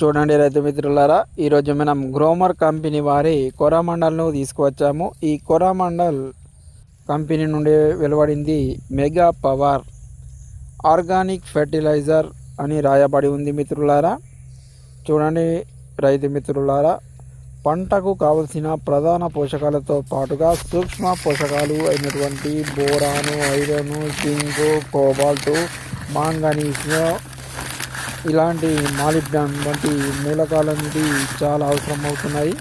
చూడండి రైతు మిత్రులారా ఈరోజు మనం గ్రోమర్ కంపెనీ వారి కొరామండల్ను తీసుకువచ్చాము. ఈ కొరామండల్ కంపెనీ నుండి వెలువడింది మెగా పవర్ ఆర్గానిక్ ఫెర్టిలైజర్ అని రాయబడి ఉంది మిత్రులారా. చూడండి రైతు మిత్రులారా పంటకు కావలసిన ప్రధాన పోషకాలతో పాటుగా సూక్ష్మ పోషకాలు అయినటువంటి బోరాను ఐరన్ జింక్ కోబాల్టు మాంగనీస్ ఇలాంటి మాలిబ్డాన్ వంటి మూలకాల నుండి చాలా అవసరం అవుతున్నాయి.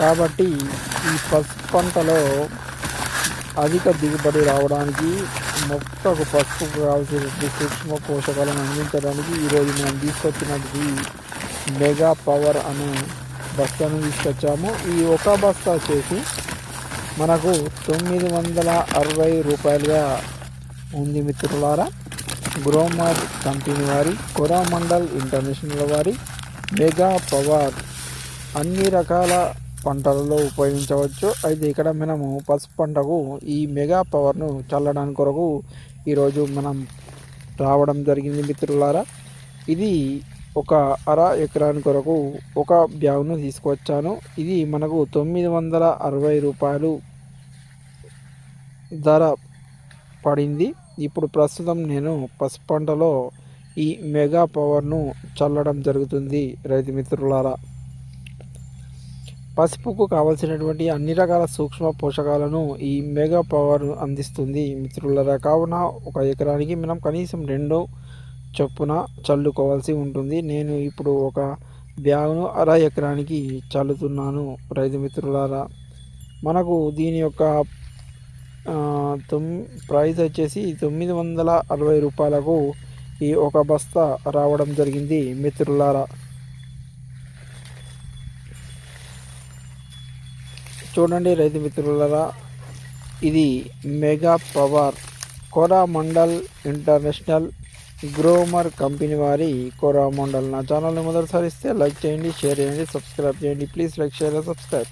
కాబట్టి ఈ పసుపు పంటలో అధిక దిగుబడి రావడానికి మొక్కకు పసుపు కావాల్సిన సూక్ష్మ పోషకాలను అందించడానికి ఈరోజు మనం తీసుకొచ్చినది మెగా పవర్ అనే బస్తాను తీసుకొచ్చాము. ఈ ఒక బస్తా వచ్చేసి మనకు తొమ్మిది వందల అరవై రూపాయలుగా ఉంది మిత్రులారా. గ్రోమర్ కంపెనీ వారి కొరామండల్ ఇంటర్నేషనల్ వారి మెగా పవర్ అన్ని రకాల పంటలలో ఉపయోగించవచ్చు. అయితే ఇక్కడ మనము పసుపు పంటకు ఈ మెగా పవర్ను చల్లడానికి కొరకు ఈరోజు మనం రావడం జరిగింది మిత్రులారా. ఇది ఒక అర ఎకరాని కొరకు ఒక బ్యాగ్ను తీసుకొచ్చాను ఇది మనకు తొమ్మిది వందల అరవై రూపాయలు ధర పడింది. ఇప్పుడు ప్రస్తుతం నేను పసుపు పంటలో ఈ మెగా పవర్ను చల్లడం జరుగుతుంది రైతు మిత్రులారా. పసుపుకు కావలసినటువంటి అన్ని రకాల సూక్ష్మ పోషకాలను ఈ మెగా పవర్ అందిస్తుంది మిత్రులారా. కావున ఒక ఎకరానికి మనం కనీసం రెండు చొప్పున చల్లుకోవాల్సి ఉంటుంది. నేను ఇప్పుడు ఒక బ్యాగ్ను అర ఎకరానికి చల్లుతున్నాను రైతు మిత్రులారా. మనకు దీని యొక్క తొమ్ ప్రైస్ వచ్చేసి తొమ్మిది వందల అరవై రూపాయలకు ఈ ఒక బస్తా రావడం జరిగింది మిత్రులారా. చూడండి రైతు మిత్రులారా ఇది mega power Coromandel international Gromor company వారి కోరామండల్. నా ఛానల్ని మొదటిసారి ఇస్తే లైక్ చేయండి షేర్ చేయండి సబ్స్క్రైబ్ చేయండి. Please like share subscribe.